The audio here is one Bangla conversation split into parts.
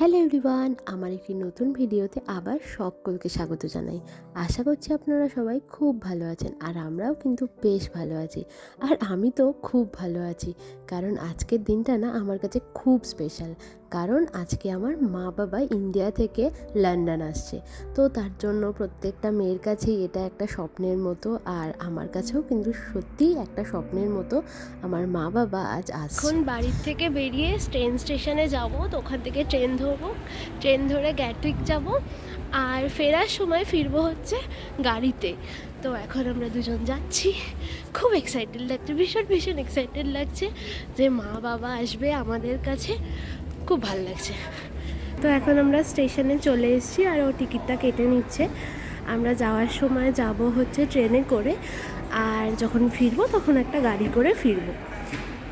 হ্যালো এভরিওয়ান, আমার একটি নতুন ভিডিওতে আবার সকলকে স্বাগত জানাই। আশা করছি আপনারা সবাই খুব ভালো আছেন আর আমরাও কিন্তু বেশ ভালো আছি। আর আমি তো খুব ভালো আছি, কারণ আজকের দিনটা না আমার কাছে খুব স্পেশাল কারণ আজকে আমার মা বাবা ইন্ডিয়া থেকে লন্ডন আসছে। তো তার জন্য প্রত্যেকটা মেয়ের কাছেই এটা একটা স্বপ্নের মতো আর আমার কাছেও কিন্তু সত্যিই একটা স্বপ্নের মতো আমার মা বাবা আজ আসছে। এখন বাড়ির থেকে বেরিয়ে ট্রেন স্টেশনে যাব, তো ওখান থেকে ট্রেন ধরবো ট্রেন ধরে গ্যাটুইক যাব আর ফেরার সময় ফিরবো হচ্ছে গাড়িতে। তো এখন আমরা দুজন যাচ্ছি। খুব এক্সাইটেড লাগছে, ভীষণ ভীষণ এক্সাইটেড লাগছে যে মা বাবা আসবে আমাদের কাছে। খুব ভালো লাগছে। তো এখন আমরা স্টেশনে চলে এসেছি আর ও টিকিটটা কেটে নিচ্ছে। আমরা যাওয়ার সময় যাব হচ্ছে ট্রেনে করে আর যখন ফিরবো তখন একটা গাড়ি করে ফিরবো।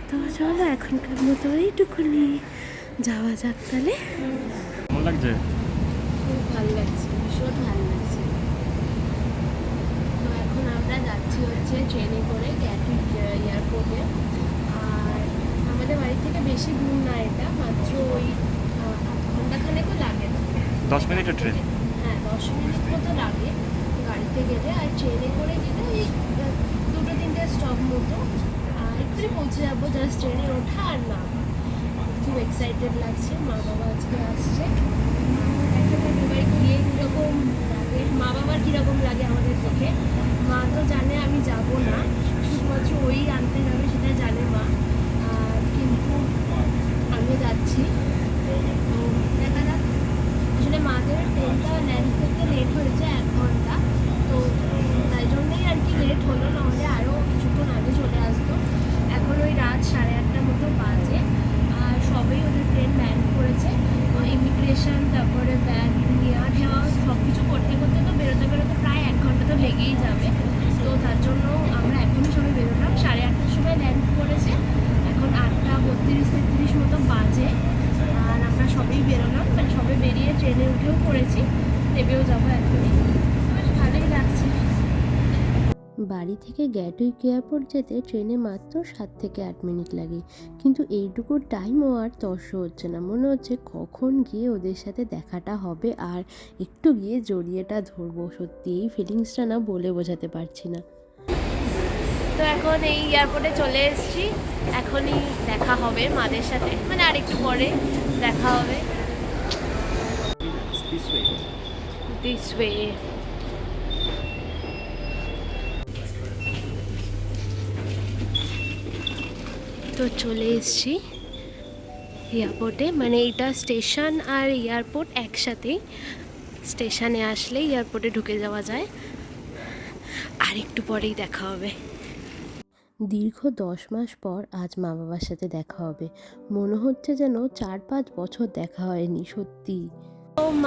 তো চলো এখনকার মতো এইটুকুনি। যাওয়া যাক তাহলে। কেমন লাগছে? খুব ভালো লাগছে ভীষণ ভালো লাগছে। তো এখন আমরা যাচ্ছি হচ্ছে ট্রেনে করে গ্যাটুইক এয়ারপোর্টে আর আমাদের বাড়ি থেকে বেশি দূর না এটা মাত্র ওই আধ ঘন্টাখানেকও লাগে। না দশ মিনিটের ট্রেন হ্যাঁ দশ মিনিট মতো লাগে গাড়িতে গেলে আর ট্রেনে করে গেলে ওই দুটো তিনটে স্টপ মতো। এক্ষুনি পৌঁছে যাব জাস্ট ট্রেনে ওঠা আর না খুব এক্সাইটেড লাগছে মা বাবা আজকে আসছে। যাক এবার গিয়ে কীরকম লাগে মা বাবার কীরকম লাগে আমাদের দেখে। মা তো জানে আমি যাব না শুধুমাত্র ওই আনতে যাবে সেটা জানে মা আর কিন্তু আমিও যাচ্ছি তো দেখা যাক আসলে ট্রেনটা ল্যান্ড করতে লেট হয়েছে এক ঘণ্টা তো তাই জন্যই আর কি লেট হলো নাহলে আরও কিছুক্ষণ আগে চলে আসতো এখন ওই রাত সাড়ে আটটার মতো বাজে আর সবেই ওদের ট্রেন ল্যান্ড করেছে ইমিগ্রেশন তারপরে ব্যাগ নেওয়া ঠেওয়া সব কিছু করতে করতে তো বেরোতে বেরোতে প্রায় এক ঘণ্টা তো লেগেই যাবে তো তার জন্য আমরা এখনই সবাই বেরোলাম সাড়ে আটটার সময় ল্যান্ড করেছে এখন আটটা বত্রিশ তেত্রিশ মতো বাজে আর আমরা সবাই বেরোলাম মানে সবে বেরিয়ে ট্রেনে উঠেও পড়েছি নেবেও যাব এখনই। বেশ ভালোই লাগছে। বাড়ি থেকে গ্যাটউইক এয়ারপোর্ট যেতে ট্রেনে মাত্র সাত থেকে আট মিনিট লাগে। কিন্তু এইটুকু টাইমও আর তর্স হচ্ছে না। মনে হচ্ছে কখন গিয়ে ওদের সাথে দেখাটা হবে আর একটু গিয়ে জড়িয়েটা ধরবো। সত্যি এই ফিলিংসটা না বলে বোঝাতে পারছি না। তো এখন এই এয়ারপোর্টে চলে এসেছি। এখনই দেখা হবে মাদের সাথে। মানে আর একটু পরে দেখা হবে। দিস ওয়ে তো চলে এসেছি এয়ারপোর্টে। মানে এটা স্টেশন আর এয়ারপোর্ট একসাথেই স্টেশনে আসলে এয়ারপোর্টে ঢুকে যাওয়া যায়। আর একটু পরেই দেখা হবে। দীর্ঘ দশ মাস পর আজ মা বাবার সাথে দেখা হবে। মনে হচ্ছে যেন চার পাঁচ বছর দেখা হয়নি, সত্যি।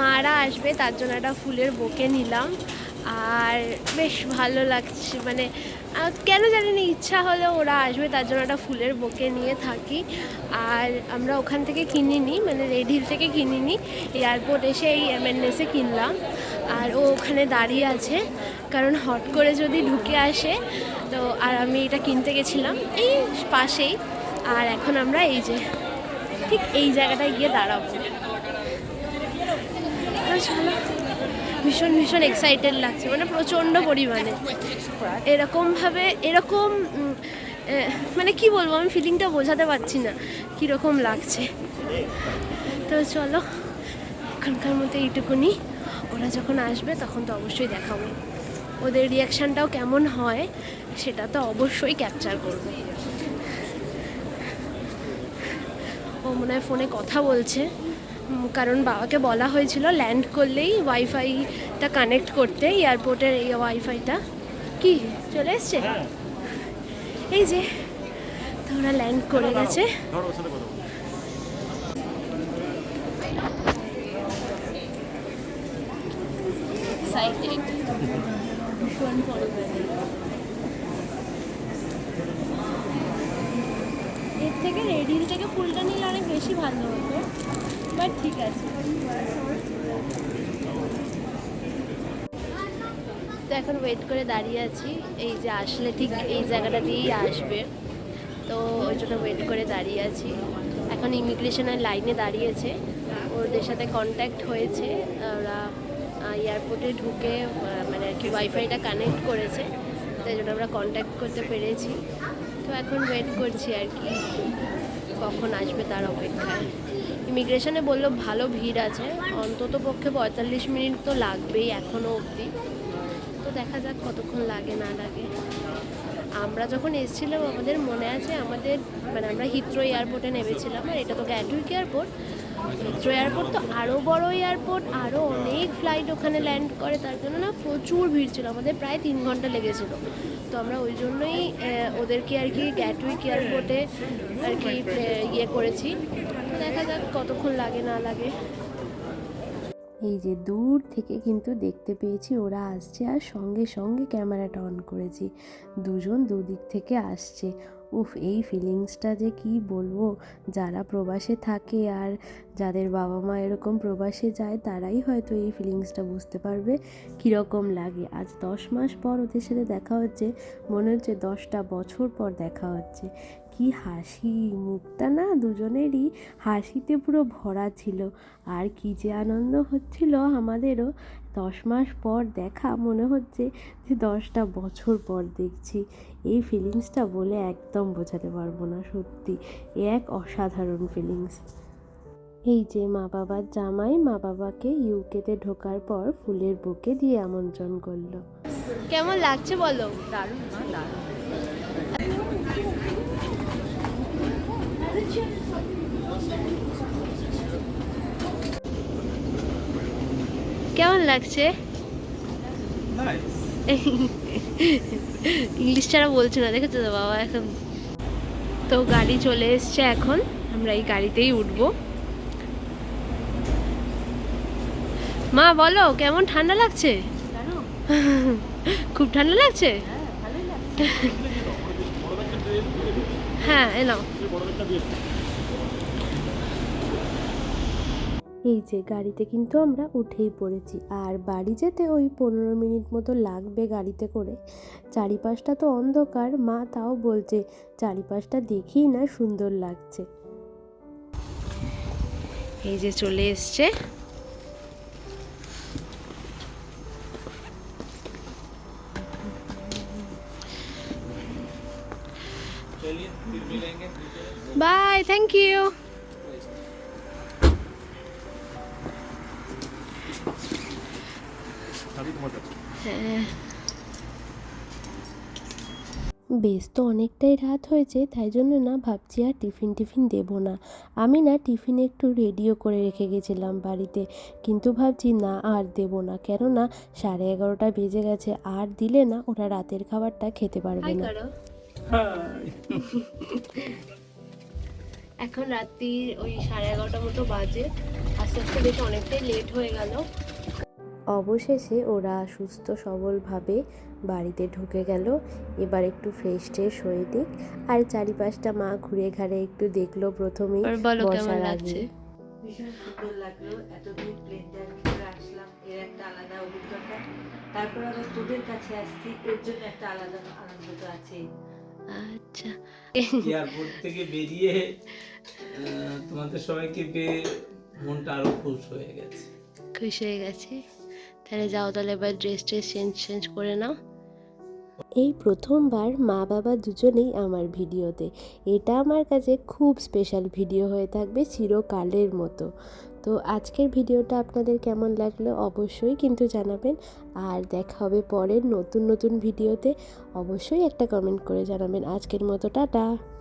মারা আসবে, তার জন্য একটা ফুলের বোকে নিলাম। আর বেশ ভালো লাগছে মানে কেন জানি না ইচ্ছা হলে ওরা আসবে, তার জন্য একটা ফুলের বোকে নিয়ে থাকি। আর আমরা ওখান থেকে কিনিনি মানে রেড হিল থেকে কিনিনি, এয়ারপোর্ট এসে এই এমএনএসে কিনলাম। আর ও ওখানে দাঁড়িয়ে আছে, কারণ হট করে যদি ঢুকে আসে, তো আর আমি এটা কিনতে গেছিলাম, এই পাশেই। আর এখন আমরা এই যে, ঠিক এই জায়গাটায় গিয়ে দাঁড়াবো। তো চলো ভীষণ ভীষণ এক্সাইটেড লাগছে মানে প্রচণ্ড পরিমাণে। এরকমভাবে, এরকম মানে কি বলব, আমি ফিলিংটা বোঝাতে পারছি না, কীরকম লাগছে। তো চলো, এখনকার মতো এইটুকুনি। ওরা যখন আসবে, তখন তো অবশ্যই দেখাবো। ওদের রিয়াকশানটাও কেমন হয়, সেটা তো অবশ্যই ক্যাপচার করব। ও মনে হয় ফোনে কথা বলছে। কারণ বাবাকে বলা হয়েছিল ল্যান্ড করলেই ওয়াইফাইটা কানেক্ট করতে এয়ারপোর্টের এই ওয়াইফাইটা কি? চলে এসছে? এই যে তো ওরা ল্যান্ড করে গেছে এর থেকে রেডিল থেকে ফুলটা নিলে অনেক বেশি ভালো হতো ঠিক আছে। তো এখন ওয়েট করে দাঁড়িয়ে আছি। এই যে আসলে ঠিক এই জায়গাটা দিয়েই আসবে। তো ওই জন্য ওয়েট করে দাঁড়িয়ে আছি। এখন ইমিগ্রেশনের লাইনে দাঁড়িয়েছে। ওদের সাথে কন্ট্যাক্ট হয়েছে। ওরা এয়ারপোর্টে ঢুকে মানে আর কি ওয়াইফাইটা কানেক্ট করেছে। তাই জন্য আমরা কন্ট্যাক্ট করতে পেরেছি। তো এখন ওয়েট করছি আর কি। কখন আসবে তার অপেক্ষায়। ইমিগ্রেশনে বলল, ভালো ভিড় আছে। অন্তত পক্ষে পঁয়তাল্লিশ মিনিট তো লাগবেই এখনও অবধি। তো দেখা যাক কতক্ষণ লাগে, না লাগে। আমরা যখন এসেছিলাম, আমাদের মনে আছে আমাদের মানে আমরা হিত্রো এয়ারপোর্টে নেমেছিলাম, আর এটা তো গ্যাটুইক এয়ারপোর্ট হিত্রো এয়ারপোর্ট তো আরও বড় এয়ারপোর্ট আরও অনেক ফ্লাইট ওখানে ল্যান্ড করে, তার জন্য না প্রচুর ভিড় ছিল। আমাদের প্রায় তিন ঘণ্টা লেগেছিলো। তো আমরা ওই জন্যই ওদেরকে আর কি গ্যাটুইক এয়ারপোর্টে আর কি ইয়ে করেছি। দেখা যাক কতক্ষণ লাগে, না লাগে। এই যে দূর থেকে কিন্তু দেখতে পেয়েছি ওরা আসছে আর সঙ্গে সঙ্গে ক্যামেরাটা অন করেছি। দুজন দুদিক থেকে আসছে। উফ, এই ফিলিংসটা যে কি বলব? যারা প্রবাসে থাকে আর যাদের বাবা মা এরকম প্রবাসে যায়, তারাই হয়তো এই ফিলিংসটা বুঝতে পারবে কীরকম লাগে। আজ দশ মাস পর ওদের সাথে দেখা হচ্ছে, মনে হচ্ছে দশটা বছর পর দেখা হচ্ছে। কি হাসি মুখটা না দুজনেরই হাসিতে পুরো ভরা ছিল। আর কি যে আনন্দ হচ্ছিল আমাদেরও। দশ মাস পর দেখা মনে হচ্ছে যে দশটা বছর পর দেখছি। এই ফিলিংসটা বলে একদম বোঝাতে পারব না সত্যি। এ এক অসাধারণ ফিলিংস এই যে মা বাবার জামাই মা বাবাকে ইউকেতে ঢোকার পর ফুলের বুকে দিয়ে আমন্ত্রণ করল। কেমন লাগছে বলো? দারুণ না দারুণ। কেমন লাগছে? ইংলিশ ছাড়া বলছে না দেখেছ তো বাবা এখন? তো গাড়ি চলে এসছে এখন আমরা এই গাড়িতেই উঠবো। মা বলো কেমন ঠান্ডা লাগছে? খুব ঠান্ডা লাগছে। হ্যাঁ এই যে গাড়িতে কিন্তু আমরা উঠেই পড়েছি। আর বাড়ি যেতে ওই পনেরো মিনিট মতো লাগবে গাড়িতে করে। চারিপাশটা তো অন্ধকার মা তাও বলছে চারিপাশটা দেখেই না সুন্দর লাগছে। এই যে চলে এসছে বাই থ্যাংক ইউ চাবি তোমার কাছে হ্যাঁ বেশ তো অনেকটাই রাত হয়েছে তাই জন্য না ভাবছি আর টিফিন টিফিন দেবো না। আমি না টিফিন একটু রেডিও করে রেখে গেছিলাম বাড়িতে কিন্তু ভাবছি না আর দেবো না। কেননা সাড়ে এগারোটা বেজে গেছে আর দিলে না ওরা রাতের খাবারটা খেতে পারবে না। করো। এখন রাত্রি ওই সাড়ে এগারোটা মতো বাজে। আস্তে আস্তে বেশ অনেকটাই লেট হয়ে গেল। অবশেষে ওরা সুস্থ সবলভাবে বাড়িতে ঢুকে গেল। এবার একটু ফ্রেশ ট্রেশ হয়ে দিক। আর চারিপাশটা মা ঘুরে ঘাড়ে একটু দেখল প্রথমেই কেমন বসার আগে। ভীষণ সুন্দর লাগল। এতদিন প্লেন জার্নি করে আসলাম এর একটা আলাদা অভিজ্ঞতা। তারপর আবার তোদের কাছে আসছি। এর জন্য একটা আলাদা আনন্দ তো আছে আচ্ছা। এয়ারপোর্ট থেকে বেরিয়ে তোমাদের সবাইকে পেয়ে মনটা আরও খুশ হয়ে গেছে। খুশি হয়ে গেছি। তাহলে যাও তাহলে এবার ড্রেস ট্রেস চেঞ্জ চেঞ্জ করে নাও। এই প্রথমবার মা বাবা দুজনেই আমার ভিডিওতে। এটা আমার কাছে খুব স্পেশাল ভিডিও হয়ে থাকবে চিরকালের মতো। তো আজকের ভিডিওটা আপনাদের কেমন লাগল অবশ্যই কিন্তু জানাবেন। আর দেখা হবে পরের নতুন নতুন ভিডিওতে। অবশ্যই একটা কমেন্ট করে জানাবেন। আজকের মতো, টাটা!